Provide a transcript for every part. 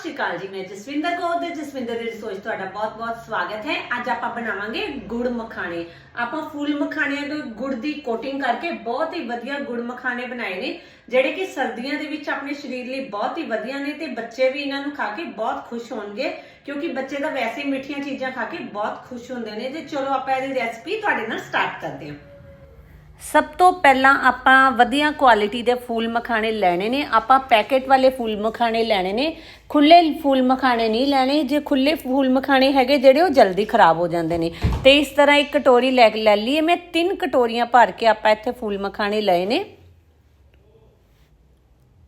ਸ਼੍ਰੀ ਅਕਾਲ ਜੀ, ਮੈਂ ਜਸਵਿੰਦਰ ਕੌਰ ਤੇ ਜਸਵਿੰਦਰ ਦੀ ਰਸੋਈ 'ਚ ਤੁਹਾਡਾ ਬਹੁਤ-ਬਹੁਤ ਸਵਾਗਤ ਹੈ। ਅੱਜ ਆਪਾਂ ਬਣਾਵਾਂਗੇ ਗੁੜ ਮਖਾਣੇ। ਆਪਾਂ ਫੁੱਲ ਮਖਾਣਿਆਂ ਦੇ ਗੁੜ ਦੀ ਕੋਟਿੰਗ ਕਰਕੇ ਬਹੁਤ ਹੀ ਵਧੀਆ ਗੁੜ ਮਖਾਣੇ ਬਣਾਏ ਨੇ, ਜਿਹੜੇ ਕਿ ਸਰਦੀਆਂ ਦੇ ਵਿੱਚ ਆਪਣੇ ਸਰੀਰ ਲਈ ਬਹੁਤ ਹੀ ਵਧੀਆ ਨੇ ਤੇ ਬੱਚੇ ਵੀ ਇਹਨਾਂ ਨੂੰ ਖਾ ਕੇ ਬਹੁਤ ਖੁਸ਼ ਹੋਣਗੇ, ਕਿਉਂਕਿ ਬੱਚੇ ਤਾਂ ਵੈਸੇ ਹੀ ਮਿੱਠੀਆਂ ਚੀਜ਼ਾਂ ਖਾ ਕੇ ਬਹੁਤ ਖੁਸ਼ ਹੁੰਦੇ ਨੇ। ਤੇ ਚਲੋ ਆਪਾਂ ਇਹਦੀ ਰੈਸਪੀ ਤੁਹਾਡੇ ਨਾਲ ਸਟਾਰਟ ਕਰਦੇ ਹਾਂ। ਸਭ ਤੋਂ ਪਹਿਲਾਂ ਆਪਾਂ ਵਧੀਆ ਕੁਆਲਿਟੀ ਦੇ ਫੂਲ ਮਖਾਣੇ ਲੈਣੇ ਨੇ। ਆਪਾਂ ਪੈਕੇਟ ਵਾਲੇ ਫੂਲ ਮਖਾਣੇ ਲੈਣੇ ਨੇ। ਖੁੱਲੇ ਫੂਲ ਮਖਾਣੇ ਨਹੀਂ ਲੈਣੇ। ਜੇ ਖੁੱਲੇ ਫੂਲ ਮਖਾਣੇ ਹੈਗੇ, ਜਿਹੜੇ ਉਹ ਜਲਦੀ ਖਰਾਬ ਹੋ ਜਾਂਦੇ ਨੇ। ਤੇ ਇਸ ਤਰ੍ਹਾਂ ਇੱਕ ਕਟੋਰੀ ਲੈ ਲੈ ਲਈਏ। ਮੈਂ ਤਿੰਨ ਕਟੋਰੀਆਂ ਭਰ ਕੇ ਆਪਾਂ ਇੱਥੇ ਫੂਲ ਮਖਾਣੇ ਲਏ ਨੇ।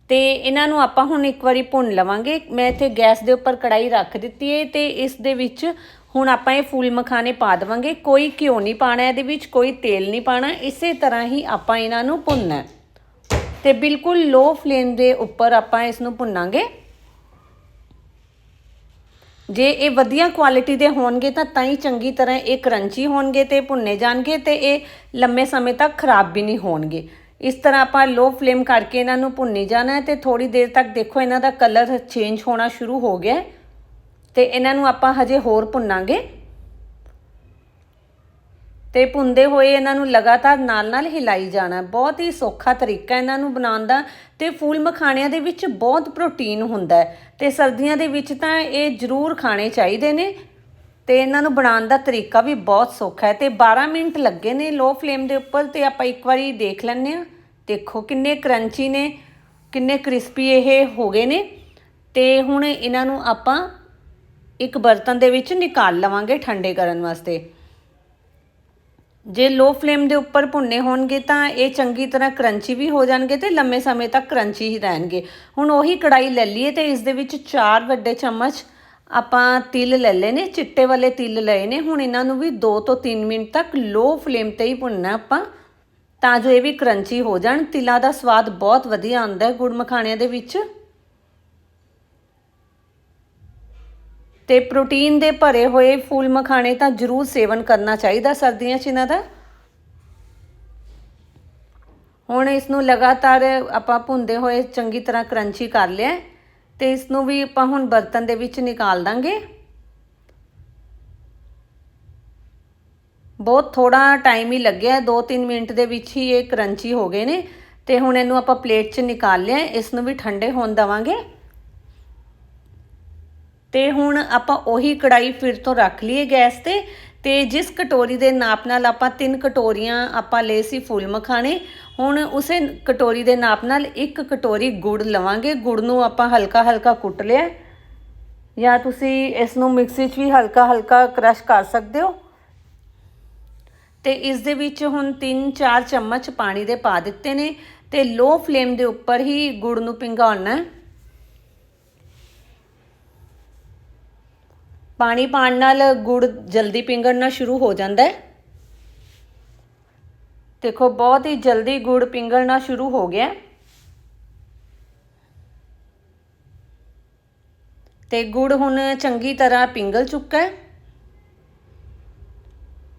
ਤੇ ਇਹਨਾਂ ਨੂੰ ਆਪਾਂ ਹੁਣ ਇੱਕ ਵਾਰੀ ਭੁੰਨ ਲਵਾਂਗੇ। ਮੈਂ ਇੱਥੇ ਗੈਸ ਦੇ ਉੱਪਰ ਕੜਾਈ ਰੱਖ ਦਿੱਤੀ ਹੈ ਤੇ ਇਸ ਦੇ ਵਿੱਚ ਹੁਣ ਆਪਾਂ ਇਹ ਫੂਲ ਮਖਾਨੇ ਪਾ ਦੇਵਾਂਗੇ। ਕੋਈ ਘਿਓ ਨਹੀਂ ਪਾਣਾ, ਇਹਦੇ ਵਿੱਚ ਕੋਈ ਤੇਲ ਨਹੀਂ ਪਾਣਾ। ਇਸੇ ਤਰ੍ਹਾਂ ਹੀ ਆਪਾਂ ਇਹਨਾਂ ਨੂੰ ਭੁੰਨਣਾ ਹੈ। ਤੇ ਬਿਲਕੁਲ ਲੋ ਫਲੇਮ ਦੇ ਉੱਪਰ ਆਪਾਂ ਇਸ ਨੂੰ ਭੁੰਨਾਂਗੇ। ਜੇ ਇਹ ਵਧੀਆ ਕੁਆਲਿਟੀ ਦੇ ਹੋਣਗੇ ਤਾਂ ਤਾਂ ਹੀ ਚੰਗੀ ਤਰ੍ਹਾਂ ਇਹ ਕਰੰਚੀ ਹੋਣਗੇ ਤੇ ਭੁੰਨੇ ਜਾਣਗੇ ਤੇ ਇਹ ਲੰਮੇ ਸਮੇਂ ਤੱਕ ਖਰਾਬ ਵੀ ਨਹੀਂ ਹੋਣਗੇ। ਇਸ ਤਰ੍ਹਾਂ ਆਪਾਂ ਲੋ ਫਲੇਮ ਕਰਕੇ ਇਹਨਾਂ ਨੂੰ ਭੁੰਨੀ ਜਾਣਾ ਹੈ ਤੇ ਥੋੜੀ ਦੇਰ ਤੱਕ ਦੇਖੋ ਇਹਨਾਂ ਦਾ ਕਲਰ ਚੇਂਜ ਹੋਣਾ ਸ਼ੁਰੂ ਹੋ ਗਿਆ ਹੈ। ਤੇ ਇਹਨਾਂ ਨੂੰ ਆਪਾਂ ਹਜੇ ਹੋਰ ਭੁੰਨਾਂਗੇ। ਤੇ ਭੁੰਦੇ ਹੋਏ ਇਹਨਾਂ ਨੂੰ ਲਗਾਤਾਰ ਨਾਲ-ਨਾਲ ਹਿਲਾਈ ਜਾਣਾ। ਬਹੁਤ ਹੀ ਸੌਖਾ ਤਰੀਕਾ ਇਹਨਾਂ ਨੂੰ ਬਣਾਉਣ ਦਾ। ਤੇ ਫੂਲ ਮਖਾਣਿਆਂ ਦੇ ਵਿੱਚ ਬਹੁਤ ਪ੍ਰੋਟੀਨ ਹੁੰਦਾ ਹੈ। ਤੇ ਸਰਦੀਆਂ ਦੇ ਵਿੱਚ ਤਾਂ ਇਹ ਜ਼ਰੂਰ ਖਾਣੇ ਚਾਹੀਦੇ ਨੇ। ਤੇ ਇਹਨਾਂ ਨੂੰ ਬਣਾਉਣ ਦਾ ਤਰੀਕਾ ਵੀ ਬਹੁਤ ਸੌਖਾ ਹੈ। ਤੇ 12 ਮਿੰਟ ਲੱਗੇ ਨੇ ਲੋ ਫਲੇਮ ਦੇ ਉੱਪਰ ਤੇ ਆਪਾਂ ਇੱਕ ਵਾਰੀ ਦੇਖ ਲੈਂਦੇ ਆ ਦੇਖੋ ਕਿੰਨੇ ਕਰੰਚੀ ਨੇ, ਕਿੰਨੇ ਕ੍ਰਿਸਪੀ ਇਹ ਹੋ ਗਏ ਨੇ। ਤੇ ਹੁਣ ਇਹਨਾਂ ਨੂੰ ਆਪਾਂ ਇੱਕ ਬਰਤਨ ਦੇ ਵਿੱਚ ਨਿਕਾਲ ਲਵਾਂਗੇ ਠੰਡੇ ਕਰਨ ਵਾਸਤੇ। ਜੇ ਲੋ ਫਲੇਮ ਦੇ ਉੱਪਰ ਭੁੰਨੇ ਹੋਣਗੇ ਤਾਂ ਇਹ ਚੰਗੀ ਤਰ੍ਹਾਂ ਕਰੰਚੀ ਵੀ ਹੋ ਜਾਣਗੇ ਤੇ ਲੰਮੇ ਸਮੇਂ ਤੱਕ ਕਰੰਚੀ ਹੀ ਰਹਿਣਗੇ। ਹੁਣ ਉਹੀ ਕੜਾਈ ਲੈ ਲਈਏ ਤੇ ਇਸ ਦੇ ਵਿੱਚ 4 ਵੱਡੇ ਚਮਚ ਆਪਾਂ ਤਿਲ ਲੈ ਲਏ ਨੇ, ਚਿੱਟੇ ਵਾਲੇ ਤਿਲ ਲਏ ਨੇ। ਹੁਣ ਇਹਨਾਂ ਨੂੰ ਵੀ 2 ਤੋਂ 3 ਮਿੰਟ ਤੱਕ ਲੋ ਫਲੇਮ ਤੇ ਹੀ ਭੁੰਨਣਾ ਆਪਾਂ, ਤਾਂ ਜੋ ਇਹ ਵੀ ਕਰੰਚੀ ਹੋ ਜਾਣ। ਤਿਲਾਂ ਦਾ ਸਵਾਦ ਬਹੁਤ ਵਧੀਆ ਆਉਂਦਾ ਹੈ ਗੁੜ ਮਖਾਣਿਆਂ ਦੇ ਵਿੱਚ। ਤੇ ਪ੍ਰੋਟੀਨ ਦੇ ਭਰੇ ਹੋਏ ਫੂਲ ਮਖਾਣੇ ਤਾਂ ਜ਼ਰੂਰ ਸੇਵਨ ਕਰਨਾ ਚਾਹੀਦਾ ਸਰਦੀਆਂ 'ਚ ਇਹਨਾਂ ਦਾ। ਹੁਣ ਇਸ ਨੂੰ ਲਗਾਤਾਰ ਆਪਾਂ ਭੁੰਦੇ ਹੋਏ ਚੰਗੀ ਤਰ੍ਹਾਂ ਕਰੰਚੀ ਕਰ ਲਿਆ ਹੈ ਤੇ ਇਸ ਨੂੰ ਵੀ ਆਪਾਂ ਹੁਣ ਬਰਤਨ ਦੇ ਵਿੱਚ ਨਿਕਾਲ ਦਾਂਗੇ। ਬਹੁਤ ਥੋੜਾ ਟਾਈਮ ਹੀ ਲੱਗਿਆ 2-3 ਮਿੰਟ ਦੇ ਵਿੱਚ ਹੀ ਇਹ ਕਰੰਚੀ ਹੋ ਗਏ ਨੇ ਤੇ ਹੁਣ ਇਹਨੂੰ ਆਪਾਂ ਪਲੇਟ 'ਚ ਨਿਕਾਲ ਲਿਆ ਇਸ ਨੂੰ ਵੀ ਠੰਡੇ ਹੋਣ ਦਵਾਂਗੇ। ਤੇ ਹੁਣ ਆਪਾਂ ਉਹੀ ਕੜਾਈ ਫਿਰ ਤੋਂ ਰੱਖ ਲਈਏ ਗੈਸ ਤੇ ਤੇ ਜਿਸ ਕਟੋਰੀ ਦੇ ਨਾਪ ਨਾਲ ਆਪਾਂ ਤਿੰਨ ਕਟੋਰੀਆਂ ਆਪਾਂ ਲਏ ਸੀ ਫੁੱਲ ਮਖਾਣੇ, ਹੁਣ ਉਸੇ ਕਟੋਰੀ ਦੇ ਨਾਪ ਨਾਲ ਇੱਕ ਕਟੋਰੀ ਗੁੜ ਲਵਾਂਗੇ, ਗੁੜ ਨੂੰ ਆਪਾਂ ਹਲਕਾ ਹਲਕਾ ਕੁੱਟ ਲਿਆ। ਜਾਂ ਤੁਸੀਂ ਇਸ ਨੂੰ ਮਿਕਸੀ 'ਚ ਵੀ ਹਲਕਾ ਹਲਕਾ ਕ੍ਰਸ਼ ਕਰ ਸਕਦੇ ਹੋ। ਤੇ ਇਸ ਦੇ ਵਿੱਚ ਹੁਣ 3-4 ਚਮਚ ਪਾਣੀ ਦੇ ਪਾ ਦਿੱਤੇ ਨੇ, ਤੇ ਲੋ ਫਲੇਮ ਦੇ ਉੱਪਰ ਹੀ ਗੁੜ ਨੂੰ ਪਿੰਗਾਉਣਾ ਹੈ ਪਾਣੀ ਪਾਣ ਨਾਲ ਗੁੜ ਜਲਦੀ ਪਿੰਗਲਣਾ ਸ਼ੁਰੂ ਹੋ ਜਾਂਦਾ ਹੈ। ਦੇਖੋ, ਬਹੁਤ ਹੀ ਜਲਦੀ ਗੁੜ ਪਿੰਗਲਣਾ ਸ਼ੁਰੂ ਹੋ ਗਿਆ ਹੈ। ਤੇ ਗੁੜ ਹੁਣ ਚੰਗੀ ਤਰ੍ਹਾਂ ਪਿੰਗਲ ਚੁੱਕਾ ਹੈ।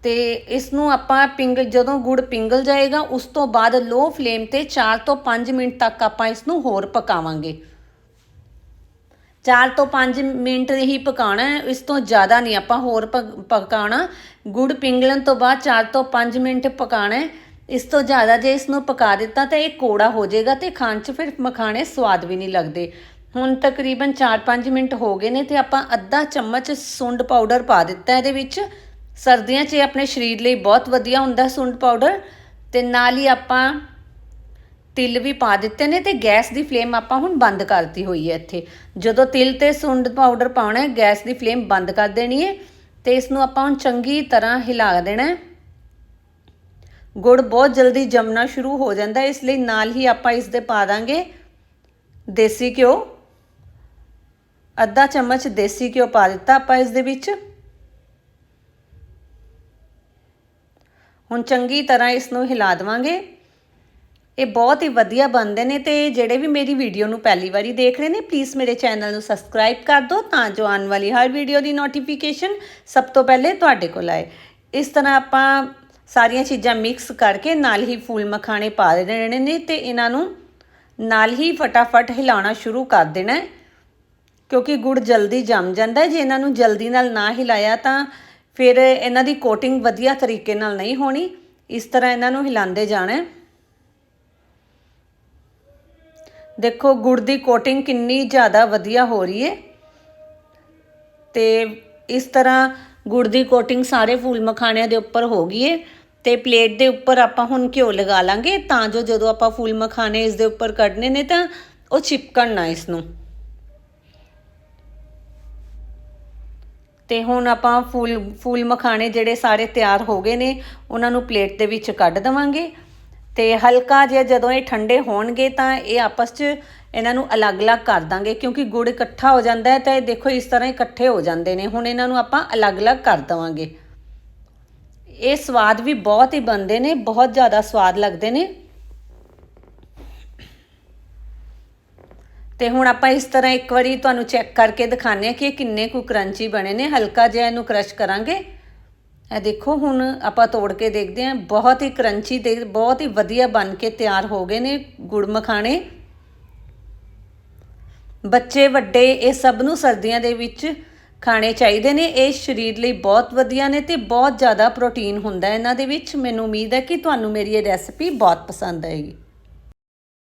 ਤੇ ਇਸ ਨੂੰ ਆਪਾਂ ਪਿੰਗ, ਜਦੋਂ ਗੁੜ ਪਿੰਗਲ ਜਾਏਗਾ, ਉਸ ਤੋਂ ਬਾਅਦ ਲੋ ਫਲੇਮ ਤੇ 4 ਤੋਂ 5 ਮਿੰਟ ਤੱਕ ਆਪਾਂ ਇਸ ਨੂੰ ਹੋਰ ਪਕਾਵਾਂਗੇ। 4 ਤੋਂ 5 ਮਿੰਟ ਹੀ ਪਕਾਉਣਾ, ਇਸ ਤੋਂ ਜ਼ਿਆਦਾ ਨਹੀਂ, ਆਪਾਂ ਹੋਰ ਪਕ- ਪਕਾਉਣਾ। ਗੁੜ ਪਿੰਗਲਣ ਤੋਂ ਬਾਅਦ 4 ਤੋਂ 5 ਮਿੰਟ ਪਕਾਉਣਾ ਇਸ ਤੋਂ ਜ਼ਿਆਦਾ ਜੇ ਇਸ ਨੂੰ ਪਕਾ ਦਿੱਤਾ ਤਾਂ ਇਹ ਕੋੜਾ ਹੋ ਜਾਏਗਾ ਤੇ ਖਾਣ 'ਚ ਫਿਰ ਮਖਾਣੇ ਸਵਾਦ ਵੀ ਨਹੀਂ ਲੱਗਦੇ। ਹੁਣ ਤਕਰੀਬਨ 4-5 ਮਿੰਟ ਹੋ ਗਏ ਨੇ ਤੇ ਆਪਾਂ ਅੱਧਾ ਚਮਚ ਸੁੰਡ ਪਾਊਡਰ ਪਾ ਦਿੱਤਾ ਇਹਦੇ ਵਿੱਚ। ਸਰਦੀਆਂ 'ਚ ਆਪਣੇ ਸਰੀਰ ਲਈ ਬਹੁਤ ਵਧੀਆ ਹੁੰਦਾ ਸੁੰਡ ਪਾਊਡਰ। ਤੇ ਨਾਲ ਹੀ ਆਪਾਂ ਤਿਲ ਵੀ ਪਾ ਦਿੱਤੇ ਨੇ ਤੇ ਗੈਸ ਦੀ ਫਲੇਮ ਆਪਾਂ ਹੁਣ ਬੰਦ ਕਰਤੀ ਹੋਈ ਹੈ ਇੱਥੇ। ਜਦੋਂ ਤਿਲ ਤੇ ਸੁੰਡ ਪਾਊਡਰ ਪਾਉਣਾ ਹੈ, ਗੈਸ ਦੀ ਫਲੇਮ ਬੰਦ ਕਰ ਦੇਣੀ ਹੈ ਤੇ ਇਸ ਨੂੰ ਆਪਾਂ ਹੁਣ ਚੰਗੀ ਤਰ੍ਹਾਂ ਹਿਲਾ ਦੇਣਾ ਹੈ। ਗੁੜ ਬਹੁਤ ਜਲਦੀ ਜੰਮਣਾ ਸ਼ੁਰੂ ਹੋ ਜਾਂਦਾ ਇਸ ਲਈ ਨਾਲ ਹੀ ਆਪਾਂ ਇਸ ਦੇ ਪਾ ਦਾਂਗੇ ਦੇਸੀ ਘਿਓ। ਅੱਧਾ ਚਮਚ ਦੇਸੀ ਘਿਓ ਪਾ ਦਿੱਤਾ ਆਪਾਂ ਇਸ ਦੇ ਵਿੱਚ। ਹੁਣ ਚੰਗੀ ਤਰ੍ਹਾਂ ਇਸ ਨੂੰ ਹਿਲਾ ਦੇਵਾਂਗੇ। ਇਹ ਬਹੁਤ ਹੀ ਵਧੀਆ ਬਣਦੇ ਨੇ ਤੇ ਜਿਹੜੇ ਵੀ ਮੇਰੀ ਵੀਡੀਓ ਨੂੰ ਪਹਿਲੀ ਵਾਰੀ ਦੇਖ ਰਹੇ ਨੇ ਪਲੀਜ਼ ਮੇਰੇ ਚੈਨਲ ਨੂੰ ਸਬਸਕ੍ਰਾਈਬ ਕਰ ਦਿਓ ਤਾਂ ਜੋ ਆਉਣ ਵਾਲੀ ਹਰ ਵੀਡੀਓ ਦੀ ਨੋਟੀਫਿਕੇਸ਼ਨ ਸਭ ਤੋਂ ਪਹਿਲੇ ਤੁਹਾਡੇ ਕੋਲ ਆਏ। ਇਸ ਤਰ੍ਹਾਂ ਆਪਾਂ ਸਾਰੀਆਂ ਚੀਜ਼ਾਂ ਮਿਕਸ ਕਰਕੇ ਨਾਲ ਹੀ ਫੂਲ ਮਖਾਣੇ ਪਾ ਦੇਣੇ ਨੇ ਤੇ ਇਹਨਾਂ ਨੂੰ ਨਾਲ ਹੀ ਫਟਾਫਟ ਹਿਲਾਉਣਾ ਸ਼ੁਰੂ ਕਰ ਦੇਣਾ ਕਿਉਂਕਿ ਗੁੜ ਜਲਦੀ ਜੰਮ ਜਾਂਦਾ ਜੇ ਇਹਨਾਂ ਨੂੰ ਜਲਦੀ ਨਾਲ ਨਾ ਹਿਲਾਇਆ ਤਾਂ ਫਿਰ ਇਹਨਾਂ ਦੀ ਕੋਟਿੰਗ ਵਧੀਆ ਤਰੀਕੇ ਨਾਲ ਨਹੀਂ ਹੋਣੀ। ਇਸ ਤਰ੍ਹਾਂ ਇਹਨਾਂ ਨੂੰ ਹਿਲਾਉਂਦੇ ਜਾਣਾ ਹੈ ਦੇਖੋ, ਗੁੜ ਦੀ ਕੋਟਿੰਗ ਕਿੰਨੀ ਜ਼ਿਆਦਾ ਵਧੀਆ ਹੋ ਰਹੀ ਹੈ ਤੇ ਇਸ ਤਰ੍ਹਾਂ ਗੁੜ ਦੀ ਕੋਟਿੰਗ ਸਾਰੇ ਫੂਲ ਮਖਾਣਿਆਂ ਦੇ ਉੱਪਰ ਹੋ ਗਈ ਹੈ ਤੇ ਪਲੇਟ ਦੇ ਉੱਪਰ ਆਪਾਂ ਹੁਣ ਘਿਓ ਲਗਾ ਲਾਂਗੇ ਤਾਂ ਜੋ ਜਦੋਂ ਆਪਾਂ ਫੂਲ ਮਖਾਣੇ ਇਸ ਦੇ ਉੱਪਰ ਕੱਢਨੇ ਨੇ ਤਾਂ ਉਹ ਚਿਪਕਣ ਨਾ ਇਸ ਨੂੰ ਤੇ ਹੁਣ ਆਪਾਂ ਫੂਲ ਫੂਲ ਮਖਾਣੇ ਜਿਹੜੇ ਸਾਰੇ ਤਿਆਰ ਹੋ ਗਏ ਨੇ, ਉਹਨਾਂ ਨੂੰ ਪਲੇਟ ਦੇ ਵਿੱਚ ਕੱਢ ਦਵਾਂਗੇ। ਤੇ ਹਲਕਾ ਜਿਹਾ ਜਦੋਂ ਇਹ ਠੰਡੇ ਹੋਣਗੇ ਤਾਂ ਇਹ ਆਪਸ 'ਚ ਇਹਨਾਂ ਨੂੰ ਅਲੱਗ-ਅਲੱਗ ਕਰ ਦਾਂਗੇ, ਕਿਉਂਕਿ ਗੁੜ ਇਕੱਠਾ ਹੋ ਜਾਂਦਾ ਹੈ ਤਾਂ ਇਹ ਦੇਖੋ ਇਸ ਤਰ੍ਹਾਂ ਇਕੱਠੇ ਹੋ ਜਾਂਦੇ ਨੇ। ਹੁਣ ਇਹਨਾਂ ਨੂੰ ਆਪਾਂ ਅਲੱਗ-ਅਲੱਗ ਕਰ ਦਵਾਂਗੇ। ਇਹ ਸਵਾਦ ਵੀ ਬਹੁਤ ਹੀ ਬਣਦੇ ਨੇ, ਬਹੁਤ ਜ਼ਿਆਦਾ ਸਵਾਦ ਲੱਗਦੇ ਨੇ। ਤੇ ਹੁਣ ਆਪਾਂ ਇਸ ਤਰ੍ਹਾਂ ਇੱਕ ਵਾਰੀ ਤੁਹਾਨੂੰ ਚੈੱਕ ਕਰਕੇ ਦਿਖਾਉਂਦੇ ਆ ਕਿ ਇਹ ਕਿੰਨੇ ਕੁ ਕਰੰਚੀ ਬਣੇ ਨੇ। ਹਲਕਾ ਜਿਹਾ ਇਹਨੂੰ ਕ੍ਰਸ਼ ਕਰਾਂਗੇ। ਇਹ ਦੇਖੋ, ਹੁਣ ਆਪਾਂ ਤੋੜ ਕੇ ਦੇਖਦੇ ਹਾਂ। ਬਹੁਤ ਹੀ ਕਰੰਚੀ ਤੇ ਬਹੁਤ ਹੀ ਵਧੀਆ ਬਣ ਕੇ ਤਿਆਰ ਹੋ ਗਏ ਨੇ ਗੁੜ ਮਖਾਣੇ ਬੱਚੇ ਵੱਡੇ, ਇਹ ਸਭ ਨੂੰ ਸਰਦੀਆਂ ਦੇ ਵਿੱਚ ਖਾਣੇ ਚਾਹੀਦੇ ਨੇ। ਇਹ ਸਰੀਰ ਲਈ ਬਹੁਤ ਵਧੀਆ ਨੇ ਤੇ ਬਹੁਤ ਜ਼ਿਆਦਾ ਪ੍ਰੋਟੀਨ ਹੁੰਦਾ ਇਹਨਾਂ ਦੇ ਵਿੱਚ ਮੈਨੂੰ ਉਮੀਦ ਹੈ ਕਿ ਤੁਹਾਨੂੰ ਮੇਰੀ ਇਹ ਰੈਸਪੀ ਬਹੁਤ ਪਸੰਦ ਆਏਗੀ।